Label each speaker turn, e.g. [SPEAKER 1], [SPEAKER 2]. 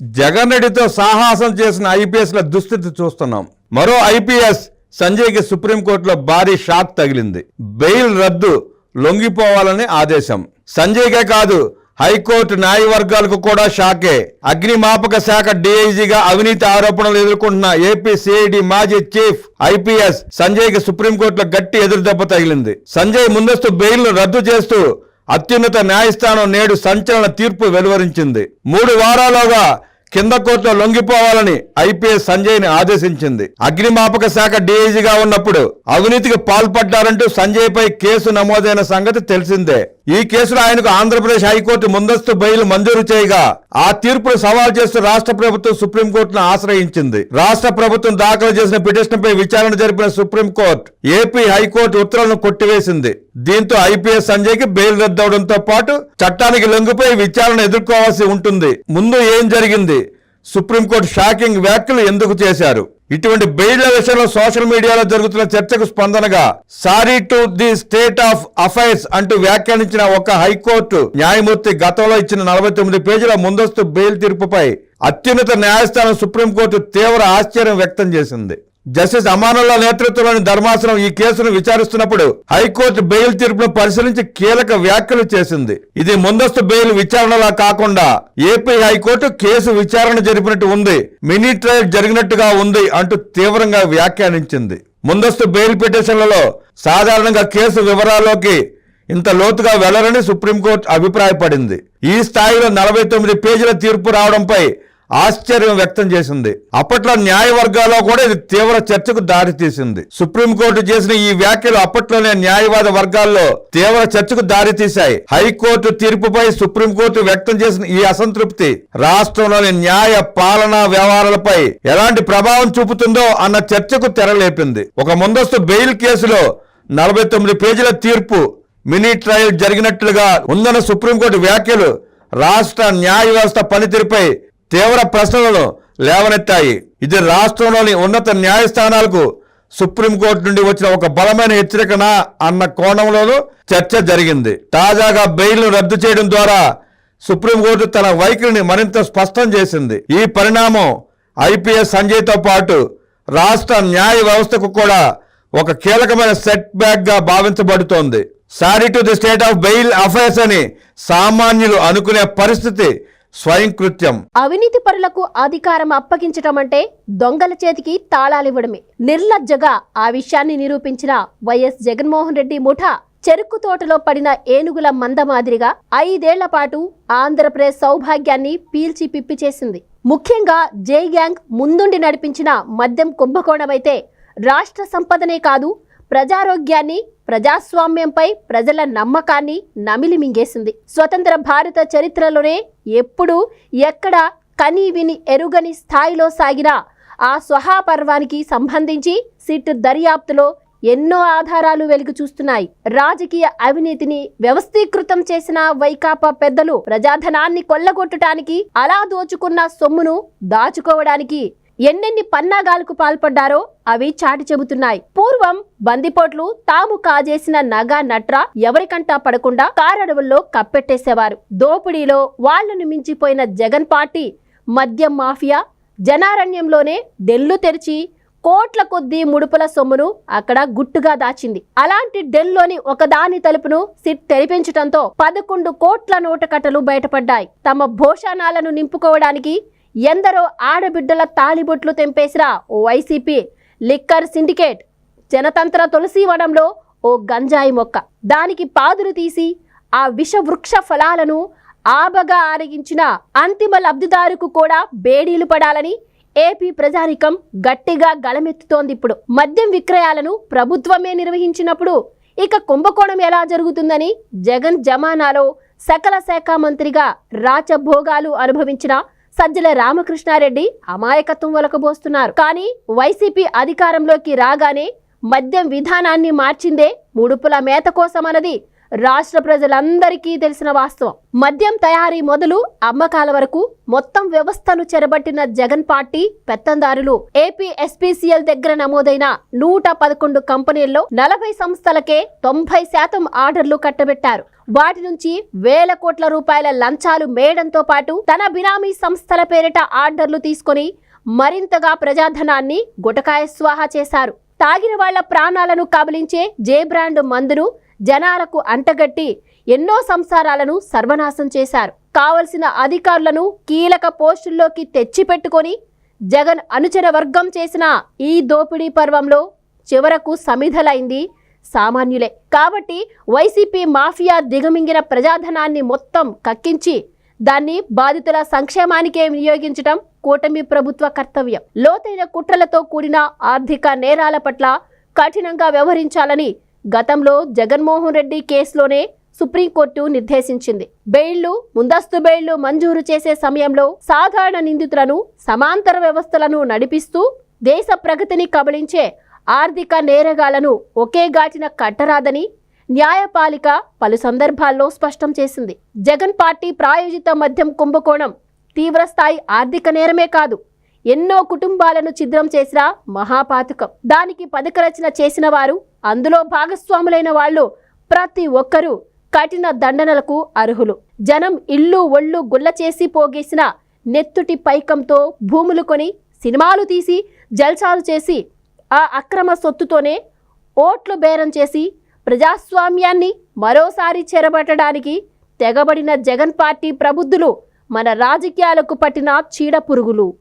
[SPEAKER 1] జగన్ రెడ్డితో సాహసం చేసిన ఐపీఎస్ల దుస్థితి చూస్తున్నాం. మరో ఐపీఎస్ సంజయ్కి సుప్రీంకోర్టులో భారీ షాక్ తగిలింది. బెయిల్ రద్దు లొంగిపోవాలని ఆదేశం. సంజయ్కే కాదు హైకోర్టు న్యాయవర్గాలకు కూడా షాకే. అగ్నిమాపక శాఖ డీఐజీగా అవినీతి ఆరోపణలు ఎదుర్కొంటున్న ఏపీ సిఐడి మాజీ చీఫ్ ఐపీఎస్ సంజయ్కి సుప్రీంకోర్టులో గట్టి ఎదురుదెబ్బ తగిలింది. సంజయ్ ముందస్తు బెయిల్ను రద్దు చేస్తూ అత్యున్నత న్యాయస్థానం నేడు సంచలన తీర్పు వెలువరించింది. మూడు వారాలుగా కింద కోర్టులో లొంగిపోవాలని ఐపీఎస్ సంజయ్ని ఆదేశించింది. అగ్నిమాపక శాఖ డీఐజీగా ఉన్నప్పుడు అవినీతికి పాల్పడ్డారంటూ సంజయ్ పై కేసు నమోదైన సంగతి తెలిసిందే. ఈ కేసులో ఆయనకు ఆంధ్రప్రదేశ్ హైకోర్టు ముందస్తు బెయిల్ మంజూరు చేయగా ఆ తీర్పును సవాల్ చేస్తూ రాష్ట్ర ప్రభుత్వం సుప్రీంకోర్టును ఆశ్రయించింది. రాష్ట్ర ప్రభుత్వం దాఖలు చేసిన పిటిషన్ పై విచారణ జరిపిన సుప్రీంకోర్టు ఏపీ హైకోర్టు ఉత్తర్వులను కొట్టివేసింది. దీంతో ఐపీఎస్ సంజయ్కి బెయిల్ రద్దవడంతో పాటు చట్టానికి లొంగిపోయి విచారణ ఎదుర్కోవాల్సి ఉంటుంది. ముందు ఏం జరిగింది? సుప్రీంకోర్టు షాకింగ్ వ్యాఖ్యలు ఎందుకు చేశారు? ఇటువంటి బెయిళ్ళ విషయంలో సోషల్ మీడియాలో జరుగుతున్న చర్చకు స్పందనగా sorry to the state of affairs అంటూ వ్యాఖ్యానించిన ఒక హైకోర్టు న్యాయమూర్తి గతంలో ఇచ్చిన నలభై తొమ్మిది పేజీల ముందస్తు బెయిల్ తీర్పుపై అత్యున్నత న్యాయస్థానం సుప్రీంకోర్టు తీవ్ర ఆశ్చర్యం వ్యక్తం చేసింది. జస్టిస్ అమానుల్లా నేతృత్వంలోని ధర్మాసనం ఈ కేసును విచారిస్తున్నప్పుడు హైకోర్టు బెయిల్ తీర్పును పరిశీలించి కీలక వ్యాఖ్యలు చేసింది. ఇది ముందస్తు బెయిల్ విచారణలా కాకుండా ఏపీ హైకోర్టు కేసు విచారణ జరిపినట్టు ఉంది. మినీ ట్రయల్ జరిగినట్టుగా ఉంది అంటూ తీవ్రంగా వ్యాఖ్యానించింది. ముందస్తు బెయిల్ పిటిషన్లలో సాధారణంగా కేసు వివరాల్లోకి ఇంత లోతుగా వెళ్ళరని సుప్రీంకోర్టు అభిప్రాయపడింది. ఈ స్థాయిలో నలభై తొమ్మిది పేజీల తీర్పు రావడంపై ఆశ్చర్యం వ్యక్తం చేసింది. అప్పట్లో న్యాయ వర్గాల్లో కూడా ఇది తీవ్ర చర్చకు దారితీసింది సుప్రీంకోర్టు చేసిన ఈ వ్యాఖ్యలు అప్పట్లోనే న్యాయవాద వర్గాల్లో తీవ్ర చర్చకు దారితీశాయి హైకోర్టు తీర్పుపై సుప్రీంకోర్టు వ్యక్తం చేసిన ఈ అసంతృప్తి రాష్ట్రంలోని న్యాయ పాలనా వ్యవహారాలపై ఎలాంటి ప్రభావం చూపుతుందో అన్న చర్చకు తెరలేపింది. ఒక ముందస్తు బెయిల్ కేసులో నలభై తొమ్మిది పేజీల తీర్పు మినీ ట్రయల్ జరిగినట్లుగా ఉందన్న సుప్రీంకోర్టు వ్యాఖ్యలు రాష్ట్ర న్యాయ వ్యవస్థ పనితీరుపై తీవ్ర ప్రశ్నలను లేవనెత్తాయి. ఇది రాష్ట్రంలోని ఉన్నత న్యాయస్థానాలకు సుప్రీంకోర్టు నుండి వచ్చిన ఒక బలమైన హెచ్చరికనా అన్న కోణంలోనూ చర్చ జరిగింది. తాజాగా బెయిల్ను రద్దు చేయడం ద్వారా సుప్రీంకోర్టు తన వైఖరిని మరింత స్పష్టం చేసింది. ఈ పరిణామం ఐపీఎస్ సంజయ్తో పాటు రాష్ట్ర న్యాయ వ్యవస్థకు కూడా ఒక కీలకమైన సెట్ బ్యాక్గా భావించబడుతోంది. Sorry to the state of bail affairs అని సామాన్యులు అనుకునే పరిస్థితి స్వయంకృత్యం.
[SPEAKER 2] అవినీతి పరులకు అధికారం అప్పగించటం అంటే దొంగల చేతికి తాళాలివ్వడమే. నిర్లజ్జగా ఆ విషయాన్ని నిరూపించిన వైఎస్ జగన్మోహన్ రెడ్డి ముఠా చెరుకు తోటలో పడిన ఏనుగుల మంద మాదిరిగా ఐదేళ్ళ పాటు ఆంధ్రప్రదేశ్ సౌభాగ్యాన్ని పీల్చి పిప్పి చేసింది. ముఖ్యంగా జై గ్యాంగ్ ముందుండి నడిపించిన మద్యం కుంభకోణమైతే రాష్ట్ర సంపదనే కాదు ప్రజారోగ్యాన్ని ప్రజాస్వామ్యంపై ప్రజల నమ్మకాన్ని నమిలి మింగేసింది స్వతంత్ర భారత చరిత్రలోనే ఎప్పుడు ఎక్కడ కని విని ఎరుగని స్థాయిలో సాగిన ఆ స్వహాపర్వానికి సంబంధించి సిట్ దర్యాప్తులో ఎన్నో ఆధారాలు వెలుగు చూస్తున్నాయి రాజకీయ అవినీతిని వ్యవస్థీకృతం చేసిన వైకాపా పెద్దలు ప్రజాధనాన్ని కొల్లగొట్టడానికి అలా దోచుకున్న సొమ్మును దాచుకోవడానికి ఎన్నెన్ని పన్నాగాలకు పాల్పడ్డారో అవి చాటి చెబుతున్నాయి. పూర్వం బందిపోట్లు తాము కాజేసిన నగా నట్ర ఎవరికంటా పడకుండా కారడవుల్లో కప్పెట్టేసేవారు. దోపిడీలో వాళ్ళను మించిపోయిన జగన్ పార్టీ మద్యం మాఫియా జనారణ్యంలోనే డెల్లు తెరిచి కోట్ల కొద్దీ ముడుపుల సొమ్మును అక్కడ గుట్టుగా దాచింది. అలాంటి డెల్లోని ఒకదాని తలుపును సిట్ తెరిపించటంతో పదకొండు కోట్ల నోటకట్టలు బయటపడ్డాయి. తమ భోషణాలను నింపుకోవడానికి ఎందరో ఆడబిడ్డల తాళిబొట్లు తెంపేసిన ఓ వైసీపీ లిక్కర్ సిండికేట్. జనతంత్ర తులసీవనంలో ఓ గంజాయి మొక్క. దానికి పాదులు తీసి ఆ విషవృక్ష ఫలాలను ఆబగా ఆరగించిన అంతిమ లబ్ధిదారుకు కూడా బేడీలు పడాలని ఏపీ ప్రజానికం గట్టిగా గళమెత్తుతోంది ఇప్పుడు. మద్యం విక్రయాలను ప్రభుత్వమే నిర్వహించినప్పుడు ఇక కుంభకోణం ఎలా జరుగుతుందని జగన్ జమానాలో సకల శాఖ మంత్రిగా రాచభోగాలు అనుభవించిన సజ్జల రామకృష్ణారెడ్డి అమాయకత్వం వలకబోస్తున్నారు కానీ వైసీపీ అధికారంలోకి రాగానే మద్యం విధానాన్ని మార్చిందే ముడుపుల మేత కోసమన్నది రాష్ట్ర ప్రజలందరికీ తెలిసిన వాస్తవం. మద్యం తయారీ మొదలు అమ్మకాల వరకు మొత్తం వ్యవస్థను చెరబట్టిన జగన్ పార్టీ పెత్తందారులు. ఏపీ ఎస్పీసీఎల్ దగ్గర నమోదైన నూట పదకొండు కంపెనీల్లో నలభై సంస్థలకే తొంభై శాతం ఆర్డర్లు కట్టబెట్టారు. వాటి నుంచి వేల కోట్ల రూపాయల లంచాలు మేయడంతో పాటు తన బినామీ సంస్థల పేరిట ఆర్డర్లు తీసుకొని మరింతగా ప్రజాధనాన్ని గుటకాయ స్వాహా చేశారు. తాగిన వాళ్ళ ప్రాణాలను కబలించే జే బ్రాండ్ మందును జనాలకు అంటగట్టి ఎన్నో సంసారాలను సర్వనాశం చేశారు. కావలసిన అధికారులను కీలక పోస్టుల్లోకి తెచ్చిపెట్టుకొని జగన్ అనుచర వర్గం చేసిన ఈ దోపిడీ పర్వంలో చివరకు సమిధలైంది సామాన్యులే. కాబట్టి వైసీపీ మాఫియా దిగమింగిన ప్రజాధనాన్ని మొత్తం కక్కించి దాన్ని బాధితుల సంక్షేమానికే వినియోగించడం కూటమి ప్రభుత్వ కర్తవ్యం. లోతైన కుట్రలతో కూడిన ఆర్థిక నేరాల పట్ల కఠినంగా వ్యవహరించాలని గతంలో జగన్మోహన్ రెడ్డి కేసులోనే సుప్రీంకోర్టు నిర్దేశించింది. బెయిళ్ళు ముందస్తు బెయిళ్ళు మంజూరు చేసే సమయంలో సాధారణ నిందితులను సమాంతర వ్యవస్థలను నడిపిస్తూ దేశ ప్రగతిని కబళించే ఆర్థిక నేరగాలను ఒకే గాటిన కట్టరాదని న్యాయపాలిక పలు సందర్భాల్లో స్పష్టం చేసింది. జగన్ పార్టీ ప్రాయోజిత మద్యం కుంభకోణం తీవ్రస్థాయి ఆర్థిక నేరమే కాదు ఎన్నో కుటుంబాలను ఛిద్రం చేసిన మహాపాతకం. దానికి పథకరచన చేసిన వారు అందులో భాగస్వాములైన వాళ్ళు ప్రతి ఒక్కరూ కఠిన దండనలకు అర్హులు. జనం ఇల్లు ఒళ్ళు గుల్ల చేసి పోగేసిన నెత్తుటి పైకంతో భూములు కొని సినిమాలు తీసి జల్సాలు చేసి ఆ అక్రమ సొత్తుతోనే ఓట్లు బేరం చేసి ప్రజాస్వామ్యాన్ని మరోసారి చెరబట్టడానికి తెగబడిన జగన్ పార్టీ ప్రబుద్ధులు మన రాజకీయాలకు పట్టిన చీడ పురుగులు.